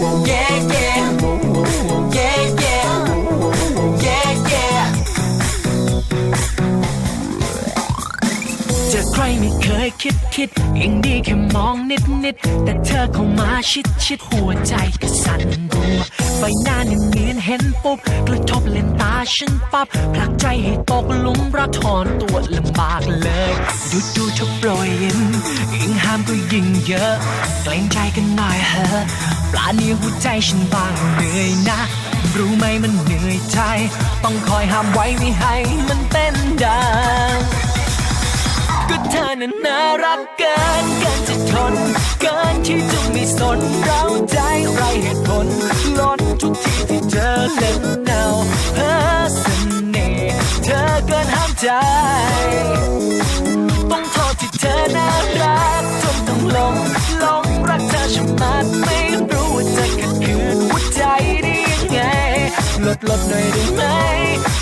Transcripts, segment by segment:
ใครไม่เคยคิดคิดยังดีแค่มองนิดนิดแต่เธอเข้ามาชิดชิดหัวใจก็สั่นรัวใบหน้าเนี่ยเนียนเห็นปุ๊บกระทบเลนตาฉันปับ๊บผลักใจให้ตกหลุมรักถอนตัวลำบากเลย ดูดูเธอปล่อยยิ้มยิ่งห้ามก็ยิ่งเยอะเกรงใจกันหน่อยเหอะ ปลาเนียหัวใจฉันบางเหนื่อยนะ รู้ไหมมันเหนื่อยใจ ต้องคอยห้ามไว้ไม่ให้มันเต้นดังก็เธอนั้นน่ารักเกินเกินจะทน เกินที่จะไม่สนเราใจไรเหตุผลล้นทุกทีที่เจอเล่นเนาเพ้อเสน่ห์เธอเกินห้ามใจ ดลดหน่อยได้ไหม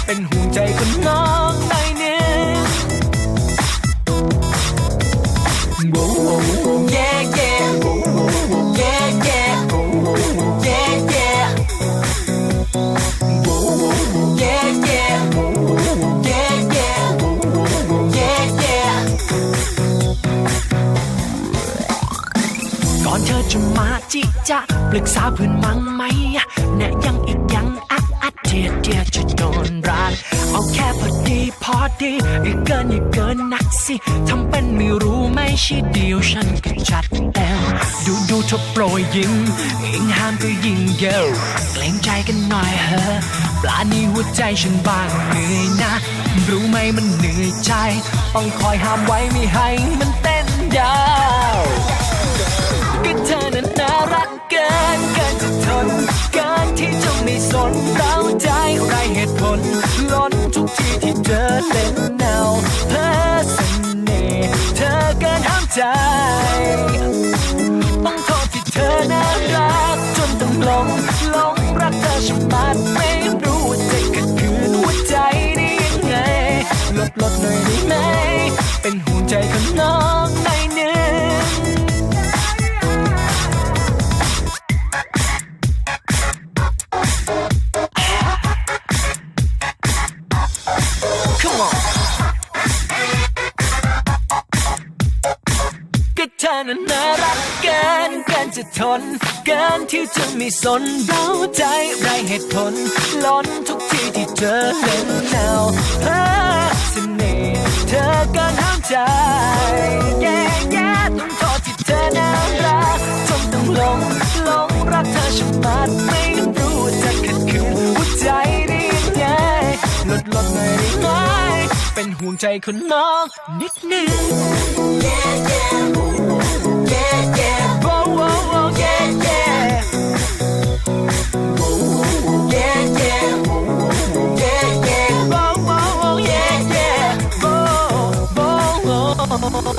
เป็นห่วงใจคนน้องหน่อยนึง Yeah, yeah. Yeah, yeah. Yeah, yeah. Yeah, yeah. Yeah, yeah. Yeah, yeah. ก่อนเธอจะมาจิจะปรึกษาเพื่อนมั้งไหมอะแนะยังอีกยัง เดียดเดียดจะโดนรักเอาแค่พอดีพอดีอย่าเกินอย่าเกินนักสิทำเป็นไม่รู้ไม่ใช่เดียวฉันก็จัดแอลดูดูเธอโปรยยิ้มยิ่งห้ามก็ยิ่งเยอะเกรงใจกันหน่อยเถอะปลานี้หัวใจฉันบางเหนื่อยนะ รู้ไหมมันเหนื่อยใจ ต้องคอยห้ามไว้ไม่ให้มัน ใจ ต้องโทษที่เธอน่ารักจนต้องหลงหลงรักเธอชะมัดไม่รู้ว่าจะขัดขืนหัวใจได้ยังไง ลดลดหน่อยได้ไหม เป็นห่วงใจคนน้องหน่อยหนึง Come on นั้นน่ารักเกินเกินจะทน เกินที่จะไม่สนเราใจไรเหตุผล ล้นทุกทีที่เธอเล่นแนวเพ้อเสน่ห์เธอเกินห้ามใจ แย่แย่ต้องโทษที่เธอน่ารักจนต้องหลงหลงรักเธอชะมัดไม่รู้จะขัดขืนหัวใจได้ยังไงลดลดหน่อยได้ไหมเป็นห่วงใจคนน้องนิดนึง Oh.